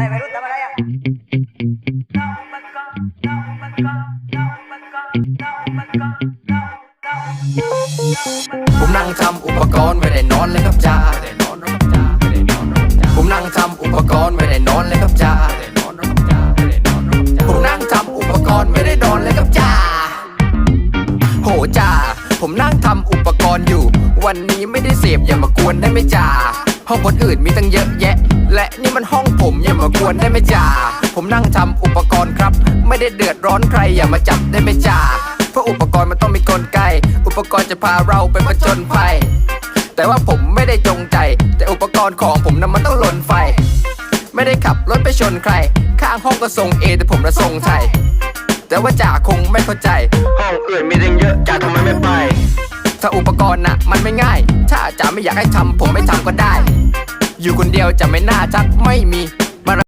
ไอ้วัยรุ่นทำอะไรอะผมนั่งทำอุปกรณ์ไม่ได้นอนเลยครับจ้าไม่ได้นอนหรอกครับจ้าไม่ได้นอนหรอกครับจ้าผมนั่งทำอุปกรณ์ไม่ได้นอนเลยครับจ้าไม่ได้นอนหรอกครับจ้าไม่ได้นอนหรอกครับจ้าผมนั่งทำอุปกรณ์ไม่ได้นอนเลยครับจ้าโหจ้าผมนั่งทำอุปกรณ์อยู่ วันนี้ไม่ได้เสพอย่ามากวนได้ไหมจ้าห้องคนอื่นมีตั้งเยอะแยะ และนี่มันห้องผมอย่ามากวนได้ไหมจ้าผมนั่งทำอุปกรณ์ครับ ไม่ได้เดือดร้อนใครอย่ามาจับได้ไหมจ้าเพราะอุปกรณ์มันต้องมีกลไก อุปกรณ์จะพาเราไปผจญภัย แต่ว่าผมไม่ได้จงใจ แต่อุปกรณ์ของผมนั้นมันต้องหล่นไฟ ไม่ได้ขับรถไปชนใคร ข้างห้องก็ส่งเอแต่ผมระส่งไทยแต่ว่าจ่าคงไม่เข้าใจ ห้องอื่นมีตั้งเยอะจ่าทำไมไม่ไป ถ้าอุปกรณ์น่ะมันไม่ง่าย ถ้าจ่าไม่อยากให้ทำผมไม่ทำก็ได้ อยู่คนเดียวจะไม่น่าชักไม่มี